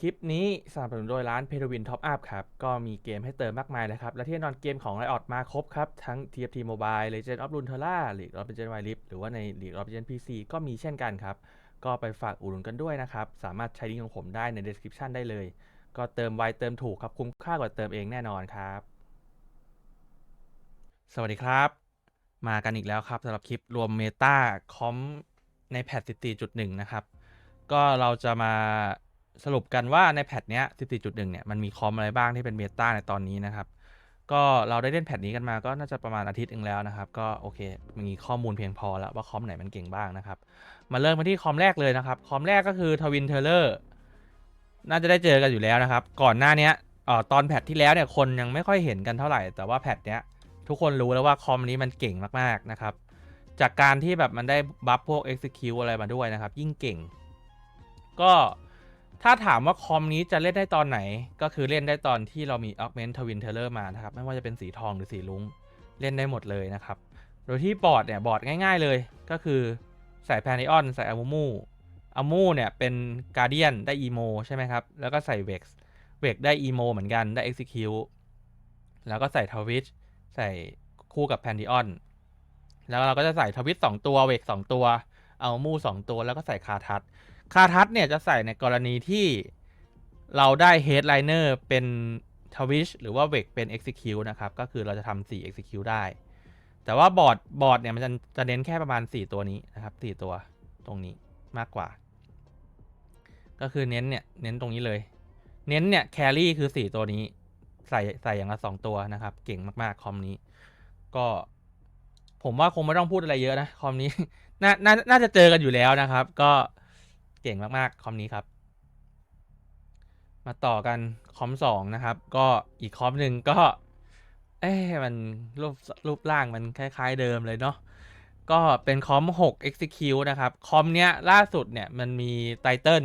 คลิปนี้สนับสนุนโดยร้านเพโ w วินท็อปอัพครับ ก็มีเกมให้เติมมากมายนะครับ และที่แน่นอนเกมของไ i ออดมาครบครับ ทั้ง TFT Mobile Legend of Runeterra League of Legends Wild Rift หรือว่าใน League of Legends PC ก็มีเช่นกันครับ ก็ไปฝากอุดหนุนกันด้วยนะครับ สามารถใช้ลิงก์ของผมได้ใน description ได้เลย ก็เติมไวเติมถูกครับคุ้มค่ากว่าเติมเองแน่นอนครับ สวัสดีครับ มากันอีกแล้วครับสำหรับคลิปรวมเมตาคอมในแพท14.1 นะครับ ก็เราจะมา สรุปกันว่าในแพทเนี้ย 14.1 เนี่ย มันมีคอมอะไรบ้างที่เป็นเมตาในตอนนี้นะครับ ก็เราได้เล่นแพทนี้กันมาก็น่าจะประมาณอาทิตย์นึงแล้วนะครับ ก็โอเค มีข้อมูลเพียงพอแล้วว่าคอมไหนมันเก่งบ้างนะครับ มาเริ่มกันที่คอมแรกเลยนะครับ คอมแรกก็คือทวินเทเลอร์น่าจะได้เจอกันอยู่แล้วนะครับ ก่อนหน้านี้เอ่อตอนแพทที่แล้วเนี่ยคนยังไม่ค่อยเห็นกันเท่าไหร่ แต่ว่าแพทเนี้ยทุกคนรู้แล้วว่าคอมนี้มันเก่งมากๆนะครับ จากการที่แบบมันได้บัฟพวก execute อะไรมาด้วยนะครับ ยิ่งเก่ง ก็ ถ้าถามว่าคอมนี้จะเล่นได้ตอนไหน ก็คือเล่นได้ตอนที่เรามี augment twin teller มานะครับ ไม่ว่าจะเป็นสีทองหรือสีลุ้งเล่นได้หมดเลยนะครับ โดยที่บอร์ดเนี่ยบอร์ดง่ายๆเลย ก็คือใส่แพนิออนใส่อามูมูอามูเนี่ยเป็นการเดียนได้อีโมใช่ไหมครับ แล้วก็ใส่เวกเวกได้อีโมเหมือนกันได้ execute แล้วก็ใส่ทวิชใส่คู่กับแพน t ออนแล้วเราก็จะใส่ทวิตสองตัวเวกสองตัว เอามูสองตัวแล้วก็ใส่คาทัศ คาทัศเนี่ยจะใส่ในกรณีที่เราได้เฮดไลเนอร์เป็นทวิชหรือว่าเวกเป็น execute นะครับ ก็คือเราจะทำ4 execute ได้ แต่ว่าบอร์ดบอร์ดเนี่ยมันจะจะเน้นแค่ประมาณ 4 ตัวนี้นะครับ 4 ตัวตรงนี้มากกว่า ก็คือเน้นเนี่ยเน้นตรงนี้เลย เน้นเนี่ยแครี่คือ 4 ตัวนี้ ใส่ใส่อย่างละ 2 ตัวนะครับ เก่งมากๆ คอมนี้ ก็ผมว่าคงไม่ต้องพูดอะไรเยอะนะ คอมนี้ น่าน่าน่าจะเจอกันอยู่แล้วนะครับ ก็ เก่งมากๆ คอมนี้ครับ มาต่อกันคอมสองนะครับ ก็อีกคอมหนึ่งก็ เอ๊ะมันรูปรูปร่างมันคล้าย ๆ เดิมเลยเนาะก็เป็นคอม6 Execute นะครับ คอมเนี้ยล่าสุดเนี่ยมันมีไตเติล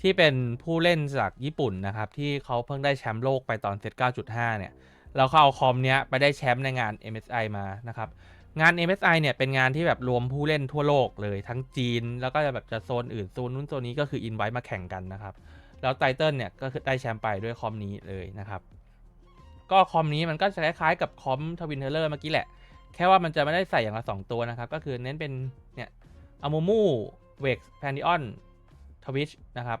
ที่เป็นผู้เล่นจากญี่ปุ่นนะครับ ที่เขาเพิ่งได้แชมป์โลกไปตอนเซต9.5 เนี่ย แล้วเขาเอาคอมเนี้ยไปได้แชมป์ในงาน MSI มานะครับ งาน MSI เนี่ยเป็นงานที่แบบรวมผู้เล่นทั่วโลกเลยทั้งจีน แล้วก็จะแบบจะโซนอื่นโซนนู้นโซนนี้ก็คืออินไว้มาแข่งกันนะครับ แล้วไตเติลเนี่ยก็คือได้แชมป์ไปด้วยคอมนี้เลยนะครับ ก็คอมนี้มันก็จะคล้ายๆกับคอมทวินเทเลอร์เมื่อกี้แหละ แค่ว่ามันจะไม่ได้ใส่อย่างละ 2 ตัวนะครับ ก็คือเน้นเป็นเนี่ยอ m มูมูเวกแพนดิออนทวิชนะครับ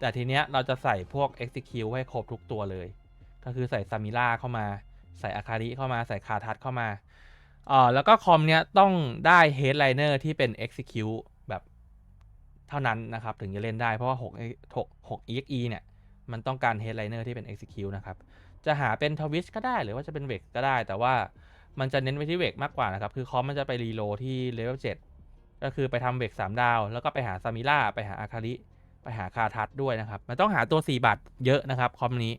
แต่ทีเนี้ยเราจะใส่พวก Execute ให้ครบทุกตัวเลย ก็คือใส่ซามิล่าเข้ามา ใส่อาคาริเข้ามา ใส่คาทัศเข้ามา อ่อแล้วก็คอมเนี้ยต้องได้ Headliner ที่เป็น Execute แบบเท่านั้นนะครับ ถึงจะเล่นได้เพราะว่า6 6 6 EXE เนี่ย มันต้องการ Headliner ที่เป็น Execute นะครับ จะหาเป็นทวิชก็ได้หรือว่าจะเป็นเวกก็ได้ แต่ว่ามันจะเน้นไปที่เวกมากกว่านะครับ คือคอมมันจะไปรีโลที่เลเวล7ก็คือไปทำเวก3 ดาว แล้วก็ไปหาซามิล่าไปหาอาคาริไปหาคาทัศด้วยนะครับ มันต้องหาตัว 4 บาทเยอะนะครับคอมนี้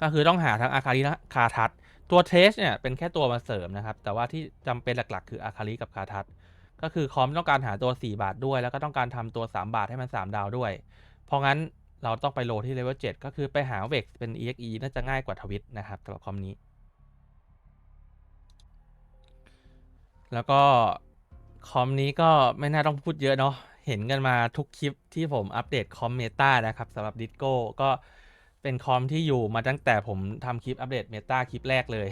ก็คือต้องหาทั้งอาคาริและคาทัศ ตัวเทสเนี่ยเป็นแค่ตัวมาเสริมนะครับ แต่ว่าที่จำเป็นหลักๆ คืออาคาริกับคาทัศก็คือคอมต้องการหาตัว 4 บาทด้วย แล้วก็ต้องการทำตัว 3 บาทให้มัน 3 ดาวด้วย เพราะงั้นเราต้องไปโหลดที่เลเวล7ก็คือไปหาเวกเป็น EXE น่าจะง่ายกว่าทวิตนะครับสำหรับคอมนี้ แล้วก็คอมนี้ก็ไม่น่าต้องพูดเยอะเนาะเห็นกันมาทุกคลิปที่ผมอัปเดตคอมเมตานะครับสำหรับดิสโก้ก็ เป็นคอมที่อยู่มาตั้งแต่ผมทำคลิปอัปเดตเมตาคลิปแรกเลย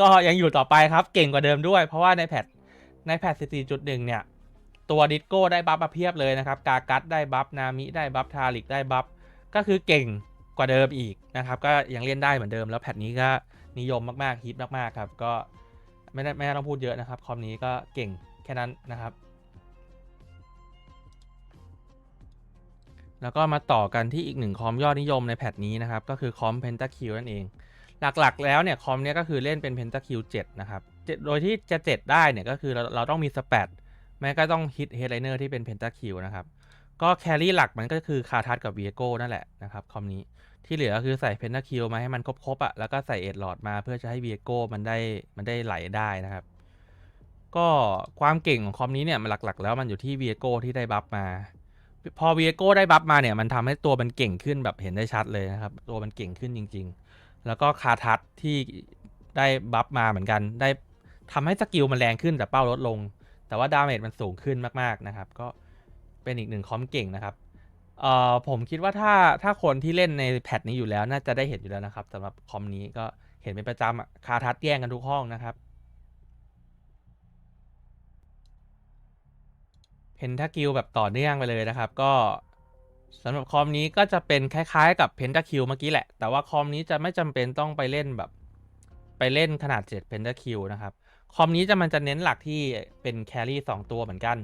ก็ยังอยู่ต่อไปครับเก่งกว่าเดิมด้วย เพราะว่าในแพทในแพท14.1 เนี่ย ตัวดิสโก้ได้บัฟมาเพียบเลยนะครับ กากัสได้บัฟ นามิได้บัฟ ทาริกได้บัฟ ก็คือเก่งกว่าเดิมอีกนะครับ ก็ยังเล่นได้เหมือนเดิม แล้วแพทนี้ก็นิยมมากๆฮิตมากๆครับ ก็ไม่ได้ไม่ต้องพูดเยอะนะครับ คอมนี้ก็เก่งแค่นั้นนะครับ แล้วก็มาต่อกันที่อีกหนึ่งคอมยอดนิยมในแพทนี้นะครับ ก็คือคอม Pentakill นั่นเอง หลักๆ แล้วเนี่ยคอมเนี้ยก็คือเล่นเป็น Pentakill 7 นะครับ โดยที่จะ 7 ได้เนี่ยก็คือเราเราต้องมีสเปดแม้ก็ต้องฮิตเฮดไลเนอร์ที่เป็น Pentakill นะครับ ก็แครี่หลักมันก็คือคาทัสกับเวียโก้นั่นแหละนะครับคอมนี้ที่เหลือก็คือใส่ Pentakill มาให้มันครบๆอะ่ะแล้วก็ใส่เอ็ดหลอดมาเพื่อจะให้เวียโก้มันได้มันได้ไหลได้นะครับ ก็ความเก่งของคอมนี้เนี่ยมันหลักๆ แล้วมันอยู่ที่เวียโก้ที่ได้บัฟมา พอเวียโก้ได้บัฟมาเนี่ยมันทำให้ตัวมันเก่งขึ้นแบบเห็นได้ชัดเลยนะครับ ตัวมันเก่งขึ้นจริง ๆ แล้วก็คาทัสที่ได้บัฟมาเหมือนกัน ได้ทำให้สกิลมันแรงขึ้นแต่เป้าลดลง แต่ว่าดาเมจมันสูงขึ้นมากๆนะครับ ก็เป็นอีกหนึ่งคอมเก่งนะครับเอ่อผมคิดว่าถ้าถ้าคนที่เล่นในแพทนี้อยู่แล้ว น่าจะได้เห็นอยู่แล้วนะครับสำหรับคอมนี้ก็เห็นเป็นประจำคาทัดแย่งกันทุกห้องนะครับ เพนทาคิวแบบต่อเนื่องไปเลยนะครับ ก็สำหรับคอมนี้ก็จะเป็นคล้ายๆ กับเพนทาคิวเมื่อกี้แหละ แต่ว่าคอมนี้จะไม่จำเป็นต้องไปเล่นแบบ ไปเล่นขนาด7เพนทาคิวนะครับ คอมนี้จะมันจะเน้นหลักที่เป็นแครี่สองตัวเหมือนกัน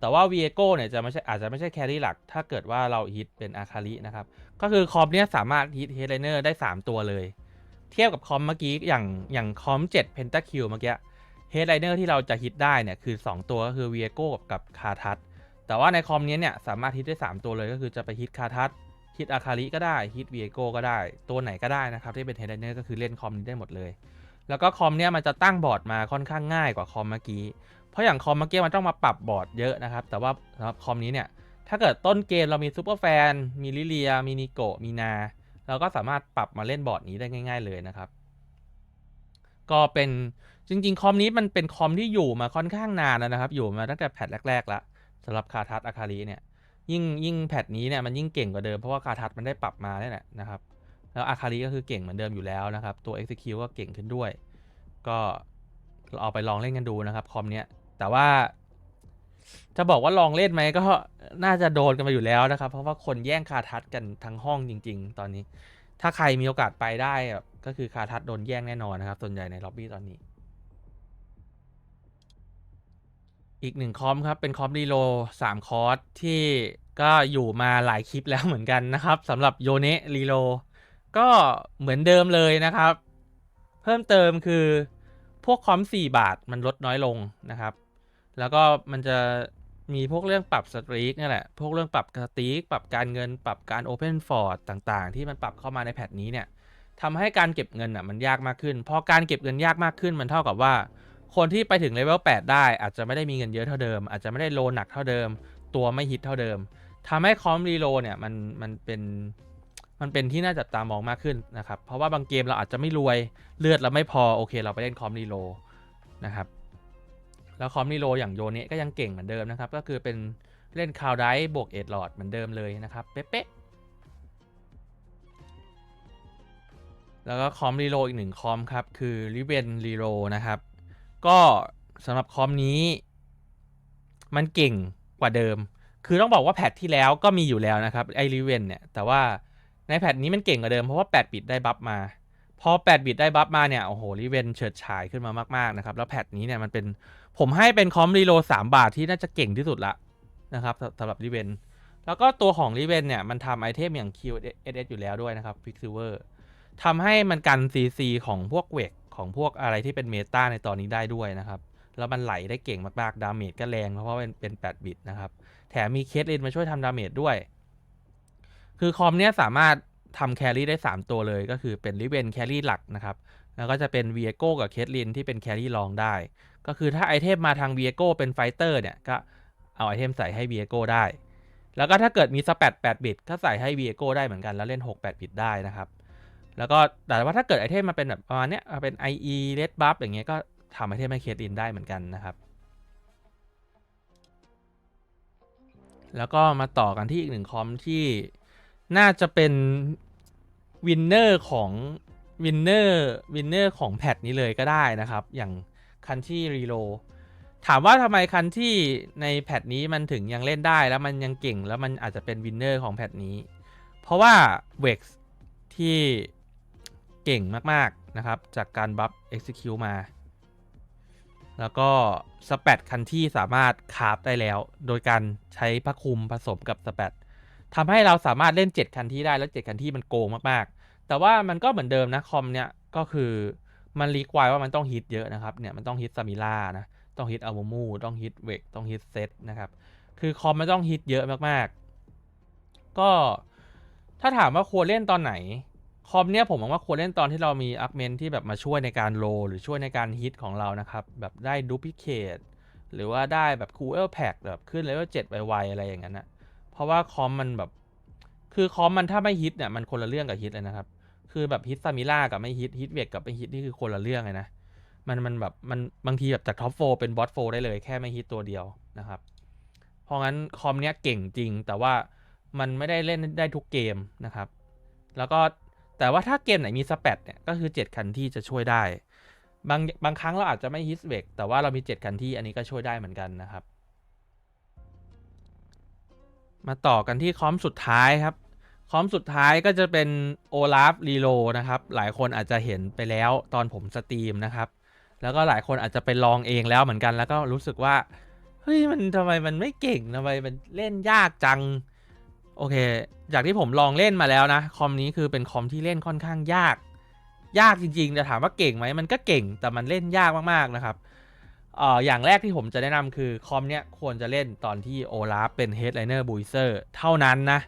แต่ว่า v ีโก้เนี่ยจะไม่ใช่อาจจะไม่ใช่แครี่หลัก ถ้าเกิดว่าเราฮิตเป็นอาคารินะครับ ก็คือคอมเนี้ยสามารถฮิตเฮดไลเนอร์ได้ 3 ตัวเลย เทียบกับคอมเมื่อกี้อย่างอย่างคอม7เพนตาคิวเมื่อกี้ เฮดไลเนอร์ที่เราจะฮิตได้เนี่ยคือ 2 ตัวก็คือ v ีโก้กับคาทัสแต่ว่าในคอมนี้เนี่ยสามารถฮิตได้ 3 ตัวเลยก็คือจะไปฮิตคาทัสฮิตอาคาริก็ได้ฮิต v ียโก้ก็ได้ ตัวไหนก็ได้นะครับ ที่เป็นเฮดไลเนอร์ก็คือเล่นคอมนี้ได้หมดเลย แล้วก็คอมเนี่ยมันจะตั้งบอร์ดมาค่อนข้างง่ายกว่าคอมเมื่อกี้ เพราะอย่างคอมเมื่อกี้มันต้องมาปรับบอร์ดเยอะนะครับ แต่ว่าสำหรับคอมนี้เนี่ยถ้าเกิดต้นเกมเรามีซูเปอร์แฟน มีลิเลีย มีนิโกมีนา เราก็สามารถปรับมาเล่นบอร์ดนี้ได้ง่าย ๆ เลยนะครับ ก็เป็น จริง ๆ คอมนี้มันเป็นคอมที่อยู่มาค่อนข้างนานแล้วนะครับ อยู่มาตั้งแต่แพทแรกๆแล้วสำหรับคาทัสอาคาริเนี่ยยิ่งยิ่งแพทนี้เนี่ยมันยิ่งเก่งกว่าเดิมเพราะว่าคาทัสมันได้ปรับมาเนี่ยแหละนะครับแล้วอาคาริก็คือเก่งเหมือนเดิมอยู่แล้วนะครับ ตัว Execute ก็เก่งขึ้นด้วย ก็เอาไปลองเล่นกันดูนะครับคอมเนี้ยแต่ว่า จะบอกว่าลองเล่นไหมก็น่าจะโดนกันมาอยู่แล้วนะครับ เพราะว่าคนแย่งคาทัดกันทั้งห้องจริง ๆ ตอนนี้ ถ้าใครมีโอกาสไปได้ก็คือคาทัดโดนแย่งแน่นอนนะครับ ส่วนใหญ่ในล็อบบี้ตอนนี้ อีกหนึ่งคอมครับ เป็นคอมรีโลสามคอร์สที่ก็อยู่มาหลายคลิปแล้วเหมือนกันนะครับสำหรับโยเนะรีโลก็เหมือนเดิมเลยนะครับ เพิ่มเติมคือพวกคอม 4 บาทมันลดน้อยลงนะครับ แล้วก็มันจะมีพวกเรื่องปรับสตรีกนี่แหละ พวกเรื่องปรับสตรีกปรับการเงิน ปรับการ Open f o r ต่างๆ ที่มันปรับเข้ามาในแพทนี้เนี่ยทำให้การเก็บเงินอะมันยากมากขึ้น พอการเก็บเงินยากมากขึ้นมันเท่ากับว่า คนที่ไปถึงเลเวล8ได้ อาจจะไม่ได้มีเงินเยอะเท่าเดิม อาจจะไม่ได้โลหนักเท่าเดิม ตัวไม่ฮิตเท่าเดิมทำให้คอมรีโลเนี่ยมันมันเป็นมันเป็นที่น่าจับตามองมากขึ้นนะครับ เพราะว่าบางเกมเราอาจจะไม่รวยเลือดเราไม่พอโอเค เราไปเล่นคอมรีโลนะครับแล้วคอมรีโลอย่างโยเนะก็ยังเก่งเหมือนเดิมนะครับ ก็คือเป็นเล่นคาวไดบวกเอ็ดหลอดเหมือนเดิมเลยนะครับเป๊ะๆแล้วก็คอมรีโลอีกหนึ่งคอมครับ คือริเวนรีโลนะครับ ก็สำหรับคอมนี้ มันเก่งกว่าเดิม คือต้องบอกว่าแพทที่แล้วก็มีอยู่แล้วนะครับไอริเวนเนี่ย แต่ว่าในแพทนี้มันเก่งกว่าเดิมเพราะว่า 8 บิตได้บัฟมา พอ 8 บิตได้บัฟมาเนี่ย โอ้โหริเวนเฉิดฉายขึ้นมามากๆนะครับ แล้วแพทนี้เนี่ยมันเป็นผมให้เป็นคอมรีโล3บาทที่น่าจะเก่งที่สุดละนะครับสำหรับริเวนแล้วก็ตัวของริเวนเนี่ยมันทำไอเทมอย่าง QSS อยู่แล้วด้วยนะครับ Quicksilver ทำให้มันกัน CC ของพวกเวก ของพวกอะไรที่เป็นเมตาในตอนนี้ได้ด้วยนะครับ แล้วมันไหลได้เก่งมากๆ ดาเมจก็แรงเพราะว่าเป็นเป็น 8 บิตนะครับ แถมมีเคสเลนมาช่วยทำดาเมจด้วย คือคอมเนี้ยสามารถทำแครี่ได้ 3 ตัวเลยก็คือเป็นริเวนแครี่หลักนะครับ แล้วก็จะเป็นเวียโก้กับเคสลินที่เป็นแครี่รองได้ ก็คือถ้าไอเทมมาทางเวียโก้เป็นไฟเตอร์เนี่ยก็เอาไอเทมใส่ให้เวียโก้ได้ แล้วก็ถ้าเกิดมีสแปด8บิตก็ใส่ให้เวียโก้ได้เหมือนกันแล้วเล่น 6 8บิตได้นะครับ แล้วก็แต่ว่าถ้าเกิดไอเทมมาเป็นแบบประมาณเนี้ยเป็น IE Red Buff อย่างเงี้ยก็ทำไอเทมให้เคสลินได้เหมือนกันนะครับ แล้วก็มาต่อกันที่อีกหนึ่งคอมที่น่าจะเป็นวินเนอร์ของวินเนอร์วินเนอร์ของแพทนี้เลยก็ได้นะครับ อย่างคันที่รีโลถามว่าทำไมคันที่ในแพทนี้มันถึงยังเล่นได้แล้วมันยังเก่งแล้วมันอาจจะเป็นวินเนอร์ของแพทนี้ เพราะว่าเวกที่ เก่งมาก ๆ นะครับ จากการบัฟ execute มา แล้วก็สเปดคันที่สามารถคาร์ฟได้แล้ว โดยการใช้พระคุมผสมกับสเปดทำให้เราสามารถเล่น 7 คันที่ได้แล้ว 7 คันที่มันโกงมากๆ แต่ว่ามันก็เหมือนเดิมนะคอมเนี่ยก็คือมันรีควายว่ามันต้องฮิตเยอะนะครับเนี่ยมันต้องฮิตซามิล่านะต้องฮิตอัลโมมูต้องฮิตเวกต้องฮิตเซตนะครับคือคอมมันต้องฮิตเยอะมากๆ ก็ถ้าถามว่าควรเล่นตอนไหน คอมเนี่ยผมมองว่าควรเล่นตอนที่เรามีอัพเมนที่แบบมาช่วยในการโล หรือช่วยในการฮิตของเรานะครับ แบบได้ดูพิเคทหรือว่าได้แบบคูเอลแพ็กแบบขึ้นเลเวลเจ็ดไวๆอะไรอย่างนั้นนะเพราะว่าคอมมันแบบ คือคอมมันถ้าไม่ฮิตเนี่ยมันคนละเรื่องกับฮิตเลยนะครับ คือแบบฮิตซามิล่ากับไม่ฮิตฮิตเวกกับไม่ฮิตนี่คือคนละเรื่องเลยนะมันมันแบบมันบางทีแบบจากท็อปโฟเป็นบอสโฟได้เลยแค่ไม่ฮิตตัวเดียวนะครับ เพราะงั้นคอมเนี้ยเก่งจริงแต่ว่ามันไม่ได้เล่นได้ทุกเกมนะครับ แล้วก็ แต่ว่าถ้าเกมไหนมีสเปดเนี่ยก็คือ 7 คันที่จะช่วยได้ บางบางครั้งเราอาจจะไม่ฮิสเบกแต่ว่าเรามี 7 คันที่อันนี้ก็ช่วยได้เหมือนกันนะครับ มาต่อกันที่คอมสุดท้ายครับ คอมสุดท้ายก็จะเป็นโอลาฟรีโลนะครับ หลายคนอาจจะเห็นไปแล้วตอนผมสตรีมนะครับ แล้วก็หลายคนอาจจะไปลองเองแล้วเหมือนกัน แล้วก็รู้สึกว่าเฮ้ยมันทำไมมันไม่เก่งทำไมมันเล่นยากจัง โอเค จากที่ผมลองเล่นมาแล้วนะ คอมนี้คือเป็นคอมที่เล่นค่อนข้างยาก ยากจริงๆ จะถามว่าเก่งไหม มันก็เก่ง แต่มันเล่นยากมากๆ นะครับเอ่ออย่างแรกที่ผมจะแนะนำคือคอมเนี้ยควรจะเล่นตอนที่โอลาฟเป็น Headliner b u i z e r เท่านั้นนะ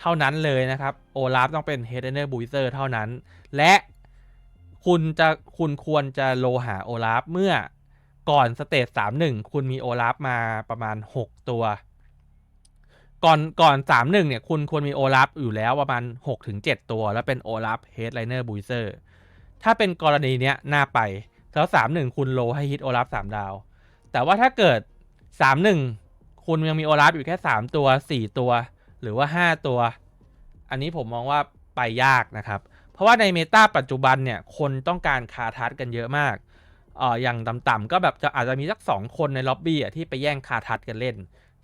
เท่านั้นเลยนะครับ โอลาฟต้องเป็น Headliner b u i z e r เท่านั้น และคุณจะคุณควรจะโลหาโอลาฟเมื่อก่อนสเตจ31 คุณมีโอลาฟมาประมาณ 6 ตัว ก่อนก่อน31เนี่ยคุณควรมีโอลาฟอยู่แล้วประมาณ6-7ตัว แล้วเป็นโอลาฟ Headliner b u i z e r ถ้าเป็นกรณีเนี้ยน่าไปแล้ว31คุณโลให้ฮิตโอลาฟ3ดาว แต่ว่าถ้าเกิด31คุณยังมีโอลาฟอยู่แค่3ตัว4ตัว หรือว่า5ตัว อันนี้ผมมองว่าไปยากนะครับ เพราะว่าในเมตาปัจจุบันเนี่ยคนต้องการคาทัสกันเยอะมากเอออย่างต่ำๆก็แบบจะอาจจะมีสัก2คนในล็อบบี้อะที่ไปแย่งคาทัสกันเล่น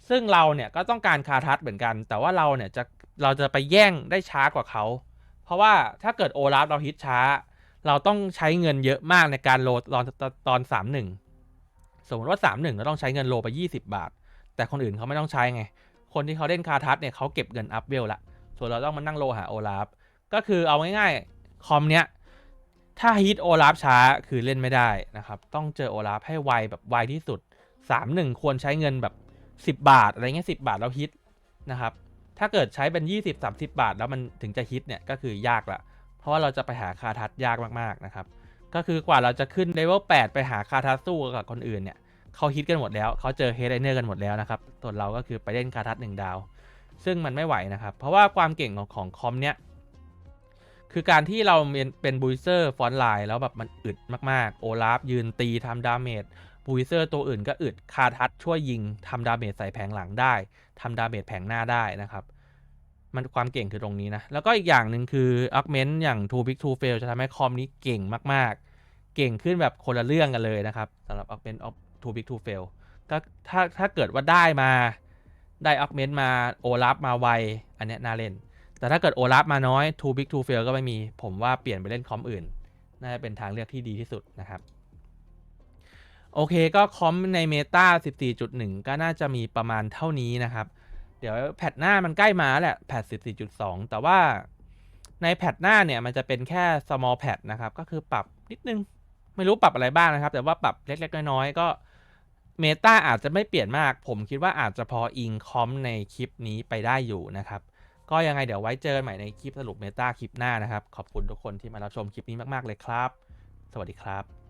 ซึ่งเราเนี่ยก็ต้องการคาทัสเหมือนกัน แต่ว่าเราเนี่ยจะเราจะไปแย่งได้ช้ากว่าเขา เพราะว่าถ้าเกิดโอลาฟเราฮิตช้า เราต้องใช้เงินเยอะมากในการโลตอนตอนตอนสามหนึ่งสมมติว่าสามหนึ่งเราต้องใช้เงินโลไปยี่สิบาท แต่คนอื่นเขาไม่ต้องใช้ไง คนที่เขาเล่นคาทัสเนี่ยเขาเก็บเงินอัพเวลละ ส่วนเราต้องมานั่งโลหาโอลาฟก็คือเอาง่ายๆคอมเนี้ยถ้าฮิตโอลาฟช้าคือเล่นไม่ได้นะครับ ต้องเจอโอลาฟให้ไวแบบไวที่สุด 3 1 ควรใช้เงินแบบ 10บบาทอะไรเงี้ยสิบาทแล้วฮิตนะครับ ถ้าเกิดใช้เป็น20 30บสามสิบาท แล้วมันถึงจะฮิตเนี่ยก็คือยากละเพราะว่าเราจะไปหาคาทัสยากมากๆนะครับ ก็คือกว่าเราจะขึ้นเลเวล8ไปหาคาทัสสู้กับคนอื่นเนี่ยเขาฮิตกันหมดแล้วเขาเจอเฮดไลเนอร์กันหมดแล้วนะครับส่วนเราก็คือไปเล่นคาทัสหนึ่งดาว ซึ่งมันไม่ไหวนะครับ เพราะว่าความเก่งของของคอมเนี้ยคือการที่เราเป็นเป็นบูเซอร์ฟอนไลน์แล้วแบบมันอึดมากๆ โอลาฟยืนตีทำดาเมจ บูเซอร์ตัวอื่นก็อึดคาทัสช่วยยิงทำดาเมจใส่แผงหลังได้ทำดาเมจแผงหน้าได้นะครับ มันความเก่งคือตรงนี้นะ แล้วก็อีกอย่างหนึ่งคืออักเมนต์อย่าง Too Big to Fail จะทำให้คอมนี้เก่งมากๆ เก่งขึ้นแบบคนละเรื่องกันเลยนะครับสำหรับ Augment of Too Big to Fail ก็ถ้าถ้าเกิดว่าได้มาได้ Augment มาโอลาฟมาไว อันเนี้ยน่าเล่น แต่ถ้าเกิดโอลาฟมาน้อย Too Big to Fail ก็ไม่มี ผมว่าเปลี่ยนไปเล่นคอมอื่น น่าจะเป็นทางเลือกที่ดีที่สุดนะครับ โอเคก็คอมในเมตา14.1 ก็น่าจะมีประมาณเท่านี้นะครับ เดี๋ยวแพทหน้ามันใกล้มาแหละแพท14.2 แต่ว่าในแพทหน้าเนี่ยมันจะเป็นแค่ small patch นะครับ ก็คือปรับนิดนึง ไม่รู้ปรับอะไรบ้างนะครับ แต่ว่าปรับเล็ก ๆ น้อยๆก็เมตาอาจจะไม่เปลี่ยนมาก ผมคิดว่าอาจจะพออิงคอมในคลิปนี้ไปได้อยู่นะครับ ก็ยังไงเดี๋ยวไว้เจอกันใหม่ในคลิปสรุปเมตาคลิปหน้านะครับ ขอบคุณทุกคนที่มารับชมคลิปนี้มากๆเลยครับ สวัสดีครับ